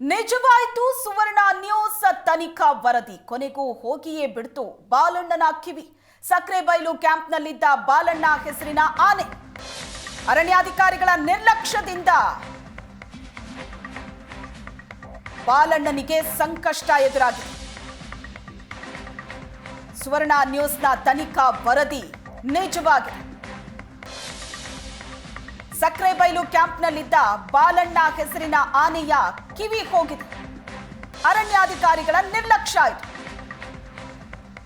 ನಿಜವಾಯಿತು ಸುವರ್ಣ news ತನಿಖಾ ವರದಿ. ಕೊನೆಗೂ ಹೋಗಿಯೇ ಬಿಡ್ತು ಬಾಲಣ್ಣನ ಕಿವಿ. ಸಕ್ರೆಬೈಲು ಕ್ಯಾಂಪ್ನಲ್ಲಿದ್ದ ಬಾಲಣ್ಣ ಹೆಸರಿನ ಆನೆ. ಅರಣ್ಯಾಧಿಕಾರಿಗಳ ನಿರ್ಲಕ್ಷ್ಯದಿಂದ ಬಾಲಣ್ಣನಿಗೆ ಸಂಕಷ್ಟ ಎದುರಾಗಿದೆ. ಸುವರ್ಣ ನ್ಯೂಸ್ನ ತನಿಖಾ ವರದಿ ನಿಜವಾಗಿದೆ. ಸಕ್ರೆಬೈಲು ಕ್ಯಾಂಪ್ನಲ್ಲಿದ್ದ ಬಾಲಣ್ಣ ಹೆಸರಿನ ಆನೆಯ ಕಿವಿ ಹೋಗಿದೆ. ಅರಣ್ಯಾಧಿಕಾರಿಗಳ ನಿರ್ಲಕ್ಷ್ಯ ಆಯಿತು.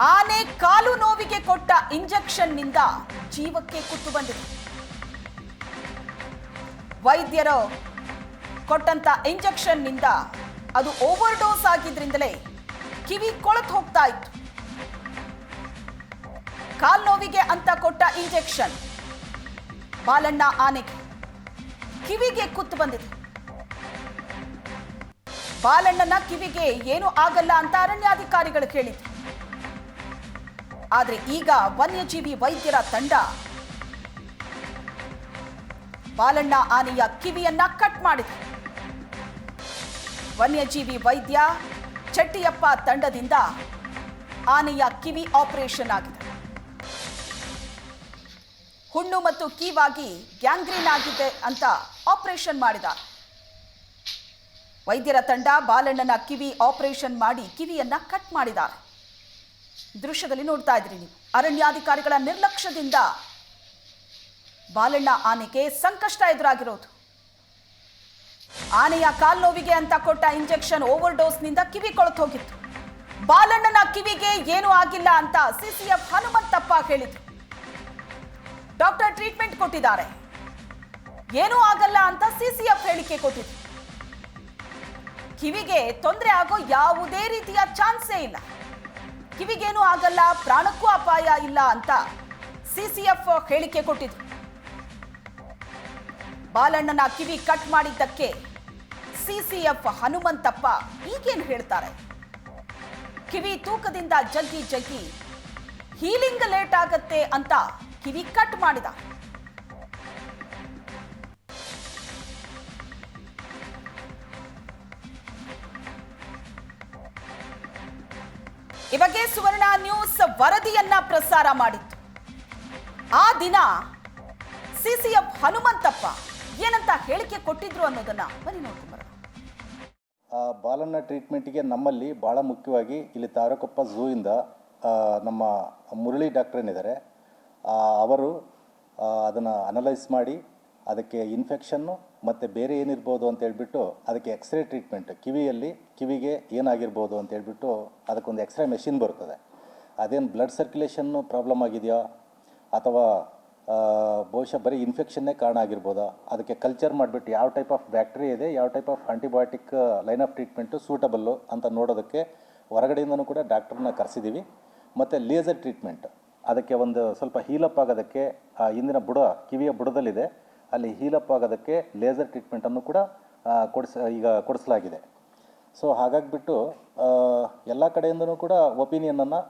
ಆನೆ ಕಾಲು ನೋವಿಗೆ ಕೊಟ್ಟ ಇಂಜೆಕ್ಷನ್ನಿಂದ ಜೀವಕ್ಕೆ ಕುತ್ತು ಬಂದಿದೆ. ವೈದ್ಯರು ಕೊಟ್ಟಂತ ಇಂಜೆಕ್ಷನ್ನಿಂದ ಅದು ಓವರ್ ಡೋಸ್ ಆಗಿದ್ರಿಂದಲೇ ಕಿವಿ ಕೊಳತು ಹೋಗ್ತಾ ಇತ್ತು. ಕಾಲ್ ನೋವಿಗೆ ಅಂತ ಕೊಟ್ಟ ಇಂಜೆಕ್ಷನ್ ಬಾಲಣ್ಣ ಆನೆಗೆ. ಕಿವಿಗೆ ಕುತ್ತು ಬಂದಿದೆ. ಬಾಲಣ್ಣನ ಕಿವಿಗೆ ಏನು ಆಗಲ್ಲ ಅಂತ ಅರಣ್ಯಾಧಿಕಾರಿಗಳು ಹೇಳಿದ್ರು ಆದ್ರೆ ಈಗ ವನ್ಯಜೀವಿ ವೈದ್ಯರ ತಂಡ ಬಾಲಣ್ಣ ಆನೆಯ ಕಿವಿಯನ್ನ ಕಟ್ ಮಾಡಿದೆ. ವನ್ಯಜೀವಿ ವೈದ್ಯ ಚಟ್ಟಿಯಪ್ಪ ತಂಡದಿಂದ ಆನೆಯ ಕಿವಿ ಆಪರೇಷನ್ ಆಗಿದೆ. ಹುಣ್ಣು ಮತ್ತು ಕೀವಾಗಿ ಗ್ಯಾಂಗ್ರೀನ್ ಆಗಿದೆ ಅಂತ ಆಪರೇಷನ್ ಮಾಡಿದ. ವೈದ್ಯರ ತಂಡ ಬಾಲಣ್ಣನ ಕಿವಿ ಆಪರೇಷನ್ ಮಾಡಿ ಕಿವಿಯನ್ನ ಕಟ್ ಮಾಡಿದ್ದಾರೆ. ದೃಶ್ಯದಲ್ಲಿ ನೋಡ್ತಾ ಇದ್ರಿ ನೀವು. ಅರಣ್ಯಾಧಿಕಾರಿಗಳ ನಿರ್ಲಕ್ಷ್ಯದಿಂದ ಬಾಲಣ್ಣ ಆನೆಗೆ ಸಂಕಷ್ಟ ಎದುರಾಗಿರೋದು. ಆನೆಯ ಕಾಲ್ನೋವಿಗೆ ಅಂತ ಕೊಟ್ಟ ಇಂಜೆಕ್ಷನ್ ಓವರ್ ಡೋಸ್ನಿಂದ ಕಿವಿ ಕೊಳತು ಹೋಗಿತ್ತು. ಬಾಲಣ್ಣನ ಕಿವಿಗೆ ಏನೂ ಆಗಿಲ್ಲ ಅಂತ ಸಿಸಿಎಫ್ ಹನುಮಂತಪ್ಪ ಹೇಳಿದ್ರು. ಡಾಕ್ಟರ್ ಟ್ರೀಟ್ಮೆಂಟ್ ಕೊಟ್ಟಿದ್ದಾರೆ. ಏನೂ ಆಗಲ್ಲ ಅಂತ ಸಿಸಿಎಫ್ ಹೇಳಿಕೆ ಕೊಟ್ಟಿತ್ತು ಕಿವಿಗೆ ತೊಂದರೆ ಆಗೋ ಯಾವುದೇ ರೀತಿಯ ಚಾನ್ಸೇ ಇಲ್ಲ. ಕಿವಿಗೇನೂ ಆಗಲ್ಲ, ಪ್ರಾಣಕ್ಕೂ ಅಪಾಯ ಇಲ್ಲ ಅಂತ ಸಿಸಿಎಫ್ ಹೇಳಿಕೆ ಕೊಟ್ಟಿದ್ರು ಬಾಲಣ್ಣನ ಕಿವಿ ಕಟ್ ಮಾಡಿದ್ದಕ್ಕೆ ಸಿಸಿಎಫ್ ಹನುಮಂತಪ್ಪ ಈಗೇನು ಹೇಳ್ತಾರೆ? ಕಿವಿ ತೂಕದಿಂದ ಜಗ್ಗಿ ಜಗ್ಗಿ ಹೀಲಿಂಗ್ ಲೇಟ್ ಆಗತ್ತೆ ಅಂತ ಕಿವಿ ಕಟ್ ಮಾಡಿದ. ಈ ಬಗ್ಗೆ ಸುವರ್ಣ ನ್ಯೂಸ್ ವರದಿಯನ್ನ ಪ್ರಸಾರ ಮಾಡಿತ್ತು ಆ ದಿನ ಸಿಸಿಎಫ್ ಹನುಮಂತಪ್ಪ ಏನಂತ ಹೇಳಿಕೆ ಕೊಟ್ಟಿದ್ರು ಅನ್ನೋದನ್ನ ಬನ್ನಿ ನೋಡ್ಕೊಂಡು ಬಾಲಣ್ಣ ಟ್ರೀಟ್ಮೆಂಟಿಗೆ ನಮ್ಮಲ್ಲಿ ಭಾಳ ಮುಖ್ಯವಾಗಿ ಇಲ್ಲಿ ತಾರಕಪ್ಪ ಝೂಯಿಂದ ನಮ್ಮ ಮುರಳಿ ಡಾಕ್ಟರ್ ಏನಿದ್ದಾರೆ ಅವರು ಅದನ್ನು ಅನಲೈಸ್ ಮಾಡಿ ಅದಕ್ಕೆ ಇನ್ಫೆಕ್ಷನ್ನು ಮತ್ತು ಬೇರೆ ಏನಿರ್ಬೋದು ಅಂತ ಹೇಳ್ಬಿಟ್ಟು ಅದಕ್ಕೆ ಎಕ್ಸ್ರೇ ಟ್ರೀಟ್ಮೆಂಟ್ ಕಿವಿಯಲ್ಲಿ ಕಿವಿಗೆ ಏನಾಗಿರ್ಬೋದು ಅಂತ ಹೇಳ್ಬಿಟ್ಟು ಅದಕ್ಕೊಂದು ಎಕ್ಸ್ರೇ ಮೆಷಿನ್ ಬರ್ತದೆ. ಅದೇನು ಬ್ಲಡ್ ಸರ್ಕ್ಯುಲೇಷನ್ನು ಪ್ರಾಬ್ಲಮ್ ಆಗಿದೆಯಾ? ಅಥವಾ ಬಹುಶಃ ಬರೀ ಇನ್ಫೆಕ್ಷನ್ನೇ ಕಾರಣ ಆಗಿರ್ಬೋದಾ? ಅದಕ್ಕೆ ಕಲ್ಚರ್ ಮಾಡಿಬಿಟ್ಟು ಯಾವ ಟೈಪ್ ಆಫ್ ಬ್ಯಾಕ್ಟೀರಿಯಾ ಇದೆ, ಯಾವ type of antibiotic line of treatment suitable ಅಂತ ನೋಡೋದಕ್ಕೆ ಹೊರಗಡೆಯಿಂದನೂ ಕೂಡ ಡಾಕ್ಟ್ರನ್ನ ಕರೆಸಿದ್ದೀವಿ ಮತ್ತು ಲೇಸರ್ ಟ್ರೀಟ್ಮೆಂಟ್ ಅದಕ್ಕೆ ಒಂದು ಸ್ವಲ್ಪ ಹೀಲಪ್ ಆಗೋದಕ್ಕೆ, ಆ, ಹಿಂದಿನ ಬುಡ, ಕಿವಿಯ ಬುಡದಲ್ಲಿದೆ. ಅಲ್ಲಿ ಹೀಲಪ್ ಆಗೋದಕ್ಕೆ ಲೇಸರ್ ಟ್ರೀಟ್ಮೆಂಟನ್ನು ಕೂಡ ಕೊಡಿಸ, ಈಗ ಕೊಡಿಸಲಾಗಿದೆ. ಸೊ ಹಾಗಾಗಿಬಿಟ್ಟು ಎಲ್ಲ ಕಡೆಯಿಂದನೂ ಕೂಡ ಒಪಿನಿಯನನ್ನು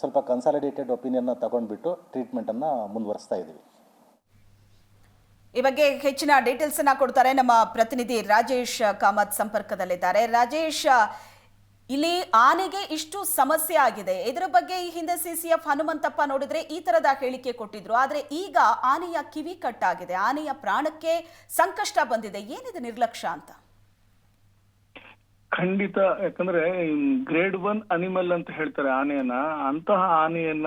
ಸ್ವಲ್ಪ ಕನ್ಸಾಲಿಡೇಟೆಡ್ ಒಪಿನಿಯನ್ನ ತಗೊಂಡ್ಬಿಟ್ಟು ಟ್ರೀಟ್ಮೆಂಟನ್ನು ಮುಂದುವರಿಸ್ತಾ ಇದ್ದೀವಿ. ಈ ಬಗ್ಗೆ ಹೆಚ್ಚಿನ ಡೀಟೇಲ್ಸ್ ಅನ್ನ ಕೊಡ್ತಾರೆ ನಮ್ಮ ಪ್ರತಿನಿಧಿ ರಾಜೇಶ್ ಕಾಮತ್ ಸಂಪರ್ಕದಲ್ಲಿದ್ದಾರೆ. ರಾಜೇಶ್ ಇಲ್ಲಿ ಆನೆಗೆ ಇಷ್ಟು ಸಮಸ್ಯೆ ಆಗಿದೆ. ಇದರ ಬಗ್ಗೆ ಈ ಹಿಂದೆ ಸಿಸಿಎಫ್ ಹನುಮಂತಪ್ಪ ನೋಡಿದ್ರೆ ಈ ತರದ ಹೇಳಿಕೆ ಕೊಟ್ಟಿದ್ರು. ಆದ್ರೆ ಈಗ ಆನೆಯ ಕಿವಿ ಕಟ್ಟಾಗಿದೆ. ಆನೆಯ ಪ್ರಾಣಕ್ಕೆ ಸಂಕಷ್ಟ ಬಂದಿದೆ. ಏನಿದೆ ನಿರ್ಲಕ್ಷ್ಯ ಅಂತ? ಖಂಡಿತ. ಯಾಕಂದ್ರೆ ಗ್ರೇಡ್ ಒನ್ ಅನಿಮಲ್ ಅಂತ ಹೇಳ್ತಾರೆ ಆನೆಯನ್ನ. ಅಂತಹ ಆನೆಯನ್ನ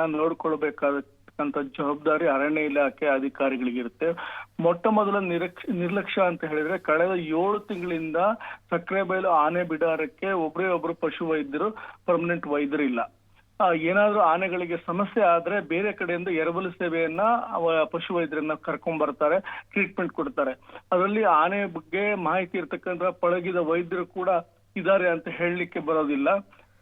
ನೋಡ್ಕೊಳ್ಬೇಕಾದಂತ ಜವಾಬ್ದಾರಿ ಅರಣ್ಯ ಇಲಾಖೆ ಅಧಿಕಾರಿಗಳಿಗಿರುತ್ತೆ. ಮೊಟ್ಟ ಮೊದಲ ನಿರ್ಲಕ್ಷ್ಯ ಅಂತ ಹೇಳಿದ್ರೆ ಕಳೆದ ಏಳು ತಿಂಗಳಿಂದ ಸಕ್ಕರೆ ಬಯಲು ಆನೆ ಬಿಡಾರಕ್ಕೆ ಒಬ್ಬರೇ ಒಬ್ರು ಪಶು ವೈದ್ಯರು ಪರ್ಮನೆಂಟ್ ವೈದ್ಯರು ಇಲ್ಲ. ಆ, ಏನಾದ್ರೂ ಆನೆಗಳಿಗೆ ಸಮಸ್ಯೆ ಆದ್ರೆ ಬೇರೆ ಕಡೆಯಿಂದ ಎರವಲು ಸೇವೆಯನ್ನ ಪಶು ವೈದ್ಯರನ್ನ ಕರ್ಕೊಂಡ್ ಬರ್ತಾರೆ ಟ್ರೀಟ್ಮೆಂಟ್ ಕೊಡ್ತಾರೆ. ಅದರಲ್ಲಿ ಆನೆ ಬಗ್ಗೆ ಮಾಹಿತಿ ಇರ್ತಕ್ಕಂಥ ಪಳಗಿದ ವೈದ್ಯರು ಕೂಡ ಇದಾರೆ ಅಂತ ಹೇಳಲಿಕ್ಕೆ ಬರೋದಿಲ್ಲ.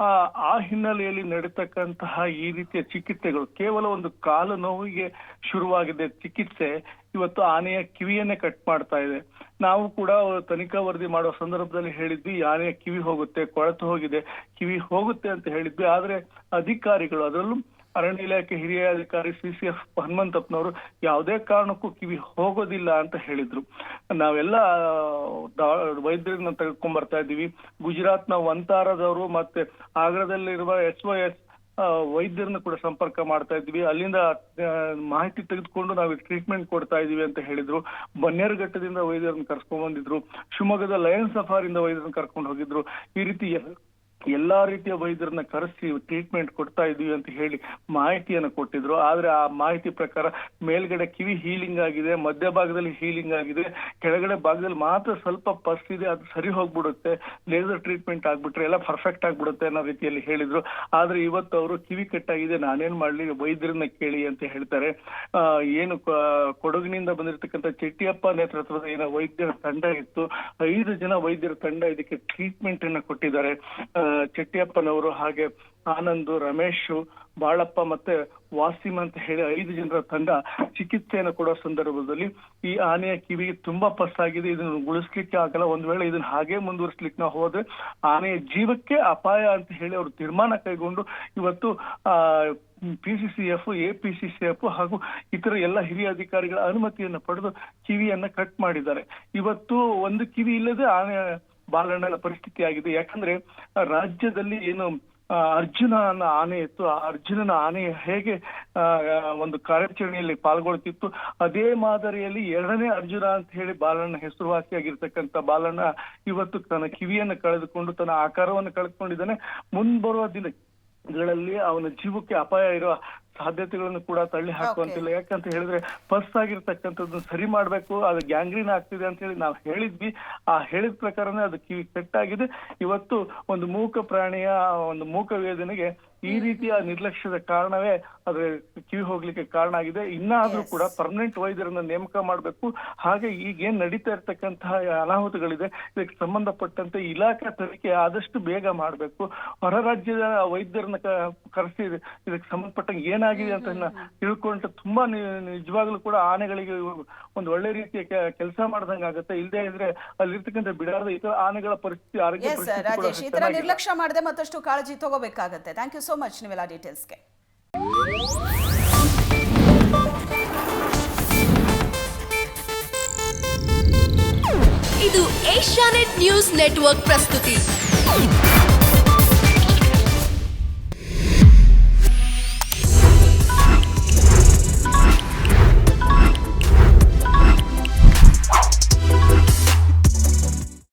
ಆ ಹಿನ್ನೆಲೆಯಲ್ಲಿ ನಡೀತಕ್ಕಂತಹ ಈ ರೀತಿಯ ಚಿಕಿತ್ಸೆಗಳು ಕೇವಲ ಒಂದು ಕಾಲು ನೋವಿಗೆ ಶುರುವಾಗಿದೆ ಚಿಕಿತ್ಸೆ. ಇವತ್ತು ಆನೆಯ ಕಿವಿಯನ್ನೇ ಕಟ್ ಮಾಡ್ತಾ ಇದೆ. ನಾವು ಕೂಡ ತನಿಖಾ ವರದಿ ಮಾಡುವ ಸಂದರ್ಭದಲ್ಲಿ ಹೇಳಿದ್ವಿ, ಆನೆಯ ಕಿವಿ ಹೋಗುತ್ತೆ, ಕೊಳೆತು ಹೋಗಿದೆ, ಕಿವಿ ಹೋಗುತ್ತೆ ಅಂತ ಹೇಳಿದ್ವಿ. ಆದ್ರೆ ಅಧಿಕಾರಿಗಳು ಅದರಲ್ಲೂ ಅರಣ್ಯ ಇಲಾಖೆ ಹಿರಿಯ ಅಧಿಕಾರಿ ಸಿ ಸಿ ಎಫ್ ಹನುಮಂತಪ್ಪನವರು ಯಾವುದೇ ಕಾರಣಕ್ಕೂ ಕಿವಿ ಹೋಗೋದಿಲ್ಲ ಅಂತ ಹೇಳಿದ್ರು. ನಾವೆಲ್ಲ ವೈದ್ಯರನ್ನ ತೆಗೆದುಕೊಂಡ್ ಬರ್ತಾ ಇದ್ದೀವಿ. ಗುಜರಾತ್ನ ವಂತಾರದವರು ಮತ್ತೆ ಆಗ್ರಾದಲ್ಲಿರುವ ಎಸ್ ವೈ ಎಸ್ ವೈದ್ಯರನ್ನ ಕೂಡ ಸಂಪರ್ಕ ಮಾಡ್ತಾ ಇದ್ವಿ ಅಲ್ಲಿಂದ ಮಾಹಿತಿ ತೆಗೆದುಕೊಂಡು ನಾವು ಟ್ರೀಟ್ಮೆಂಟ್ ಕೊಡ್ತಾ ಇದೀವಿ ಅಂತ ಹೇಳಿದ್ರು. ಬನ್ನೇರುಘಟ್ಟದಿಂದ ವೈದ್ಯರನ್ನ ಕರ್ಕೊಂಡ್ ಬಂದಿದ್ರು. ಶಿವಮೊಗ್ಗದ ಲಯನ್ ಸಫಾರಿಂದ ವೈದ್ಯರನ್ನ ಕರ್ಕೊಂಡು ಹೋಗಿದ್ರು. ಈ ರೀತಿ ಎಲ್ಲಾ ರೀತಿಯ ವೈದ್ಯರನ್ನ ಕರೆಸಿ ಟ್ರೀಟ್ಮೆಂಟ್ ಕೊಡ್ತಾ ಇದೀವಿ ಅಂತ ಹೇಳಿ ಮಾಹಿತಿಯನ್ನು ಕೊಟ್ಟಿದ್ರು. ಆದ್ರೆ ಆ ಮಾಹಿತಿ ಪ್ರಕಾರ ಮೇಲ್ಗಡೆ ಕಿವಿ ಹೀಲಿಂಗ್ ಆಗಿದೆ ಮಧ್ಯಭಾಗದಲ್ಲಿ ಹೀಲಿಂಗ್ ಆಗಿದೆ, ಕೆಳಗಡೆ ಭಾಗದಲ್ಲಿ ಮಾತ್ರ ಸ್ವಲ್ಪ ಪಸ್ ಇದೆ, ಅದು ಸರಿ ಹೋಗ್ಬಿಡುತ್ತೆ ಲೇಸರ್ ಟ್ರೀಟ್ಮೆಂಟ್ ಆಗ್ಬಿಟ್ರೆ ಎಲ್ಲ ಪರ್ಫೆಕ್ಟ್ ಆಗ್ಬಿಡುತ್ತೆ ಅನ್ನೋ ರೀತಿಯಲ್ಲಿ ಹೇಳಿದ್ರು. ಆದ್ರೆ ಇವತ್ತು ಅವರು ಕಿವಿ ಕಟ್ಟಾಗಿದೆ, ನಾನೇನ್ ಮಾಡ್ಲಿ, ವೈದ್ಯರನ್ನ ಕೇಳಿ ಅಂತ ಹೇಳ್ತಾರೆ. ಏನು ಕೊಡಗಿನಿಂದ ಬಂದಿರತಕ್ಕಂಥ ಚೆಟ್ಟಿಯಪ್ಪ ನೇತೃತ್ವದ ಏನೋ ವೈದ್ಯರ ತಂಡ ಇತ್ತು. ಐದು ಜನ ವೈದ್ಯರ ತಂಡ ಇದಕ್ಕೆ ಟ್ರೀಟ್ಮೆಂಟ್ ಅನ್ನ ಕೊಟ್ಟಿದ್ದಾರೆ. ಚೆಟ್ಟಿಯಪ್ಪನವರು ಹಾಗೆ ಆನಂದ್, ರಮೇಶ್, ಬಾಳಪ್ಪ ಮತ್ತೆ ವಾಸಿಮ್ ಅಂತ ಹೇಳಿ ಐದು ಜನರ ತಂಡ ಚಿಕಿತ್ಸೆಯನ್ನು ಕೊಡೋ ಸಂದರ್ಭದಲ್ಲಿ ಈ ಆನೆಯ ಕಿವಿಗೆ ತುಂಬಾ ಪಸ್ಸಾಗಿದೆ. ಇದನ್ನು ಉಳಿಸ್ಲಿಕ್ಕೆ ಆಗಲ್ಲ. ಒಂದ್ ವೇಳೆ ಇದನ್ನ ಹಾಗೆ ಮುಂದುವರಿಸ್ಲಿಕ್ಕೆ ನಾವು ಹೋದ್ರೆ ಆನೆಯ ಜೀವಕ್ಕೆ ಅಪಾಯ ಅಂತ ಹೇಳಿ ಅವರು ತೀರ್ಮಾನ ಕೈಗೊಂಡು ಇವತ್ತು, ಆ P C C F A P C C F ಹಾಗೂ ಇತರ ಎಲ್ಲ ಹಿರಿಯ ಅಧಿಕಾರಿಗಳ ಅನುಮತಿಯನ್ನು ಪಡೆದು ಕಿವಿಯನ್ನ ಕಟ್ ಮಾಡಿದ್ದಾರೆ. ಇವತ್ತು ಒಂದು ಕಿವಿ ಇಲ್ಲದೆ ಆನೆ ಬಾಲಣ್ಣನ ಪರಿಸ್ಥಿತಿ ಆಗಿದೆ. ಯಾಕಂದ್ರೆ ರಾಜ್ಯದಲ್ಲಿ ಏನು ಆ, ಅರ್ಜುನ ಅನ್ನೋ ಆನೆ ಇತ್ತು. ಆ ಅರ್ಜುನನ ಆನೆ ಹೇಗೆ ಒಂದು ಕಾರ್ಯಾಚರಣೆಯಲ್ಲಿ ಪಾಲ್ಗೊಳ್ತಿತ್ತು? ಅದೇ ಮಾದರಿಯಲ್ಲಿ ಎರಡನೇ ಅರ್ಜುನ ಅಂತ ಹೇಳಿ ಬಾಲಣ್ಣ ಹೆಸರುವಾಸಿಯಾಗಿರ್ತಕ್ಕಂಥ ಬಾಲಣ್ಣ ಇವತ್ತು ತನ್ನ ಕಿವಿಯನ್ನು ಕಳೆದುಕೊಂಡು ತನ್ನ ಆಕಾರವನ್ನು ಕಳೆದುಕೊಂಡಿದ್ದಾನೆ. ಮುಂಬರುವ ದಿನಗಳಲ್ಲಿ ಅವನ ಜೀವಕ್ಕೆ ಅಪಾಯ ಇರುವ ಸಾಧ್ಯತೆಗಳನ್ನು ಕೂಡ ತಳ್ಳಿ ಹಾಕುವಂತಿಲ್ಲ. ಯಾಕಂತ ಹೇಳಿದ್ರೆ ಫಸ್ಟ್ ಆಗಿರ್ತಕ್ಕಂಥದ್ದು ಸರಿ ಮಾಡ್ಬೇಕು ಅದು ಗ್ಯಾಂಗ್ರೀನ್ ಆಗ್ತಿದೆ ಅಂತ ಹೇಳಿ ನಾವು ಹೇಳಿದ್ವಿ. ಆ ಹೇಳಿದ ಪ್ರಕಾರನೇ ಅದು ಕಿವಿ ಕಟ್ಟಾಗಿದೆ. ಇವತ್ತು ಒಂದು ಮೂಕ ಪ್ರಾಣಿಯ ಒಂದು ಮೂಕ ವೇದನೆಗೆ ಈ ರೀತಿಯ ನಿರ್ಲಕ್ಷ್ಯದ ಕಾರಣವೇ ಅದ್ರ ಕಿವಿ ಹೋಗ್ಲಿಕ್ಕೆ ಕಾರಣ ಆಗಿದೆ. ಇನ್ನಾದ್ರೂ ಕೂಡ ಪರ್ಮನೆಂಟ್ ವೈದ್ಯರನ್ನ ನೇಮಕ ಮಾಡಬೇಕು. ಹಾಗೆ ಈಗೇನ್ ನಡೀತಾ ಇರ್ತಕ್ಕಂತಹ ಅನಾಹುತಗಳಿದೆ ಇದಕ್ಕೆ ಸಂಬಂಧಪಟ್ಟಂತೆ ಇಲಾಖೆ ತನಿಖೆ ಆದಷ್ಟು ಬೇಗ ಮಾಡಬೇಕು. ಹೊರ ರಾಜ್ಯದ ವೈದ್ಯರನ್ನ ಕರೆಸಿ ಇದಕ್ಕೆ ಸಂಬಂಧಪಟ್ಟಂಗೆ ಏನಾಗಿದೆ ಅಂತ ತಿಳ್ಕೊಂಡು ತುಂಬಾ ನಿಜವಾಗ್ಲೂ ಕೂಡ ಆನೆಗಳಿಗೆ ಒಂದು ಒಳ್ಳೆ ರೀತಿಯ ಕೆಲಸ ಮಾಡ್ದಂಗ ಆಗುತ್ತೆ. ಇಲ್ಲದೆ ಇದ್ರೆ ಅಲ್ಲಿರ್ತಕ್ಕಂತ ಬಿಡಾರದ ಇತರ ಆನೆಗಳ ಪರಿಸ್ಥಿತಿ ಆರೋಗ್ಯ. ನಿರ್ಲಕ್ಷ್ಯ ಮಾಡದೆ ಮತ್ತಷ್ಟು ಕಾಳಜಿ ತಗೋಬೇಕಾಗತ್ತೆ. ಥ್ಯಾಂಕ್ ಯು ಸೋ ಮಚ್ ನೀವೆಲ್ಲ ಡೀಟೇಲ್ಸ್ಗೆ ಇದು ಏಷ್ಯಾನೆಟ್ ನ್ಯೂಸ್ ನೆಟ್ವರ್ಕ್ ಪ್ರಸ್ತುತಿ.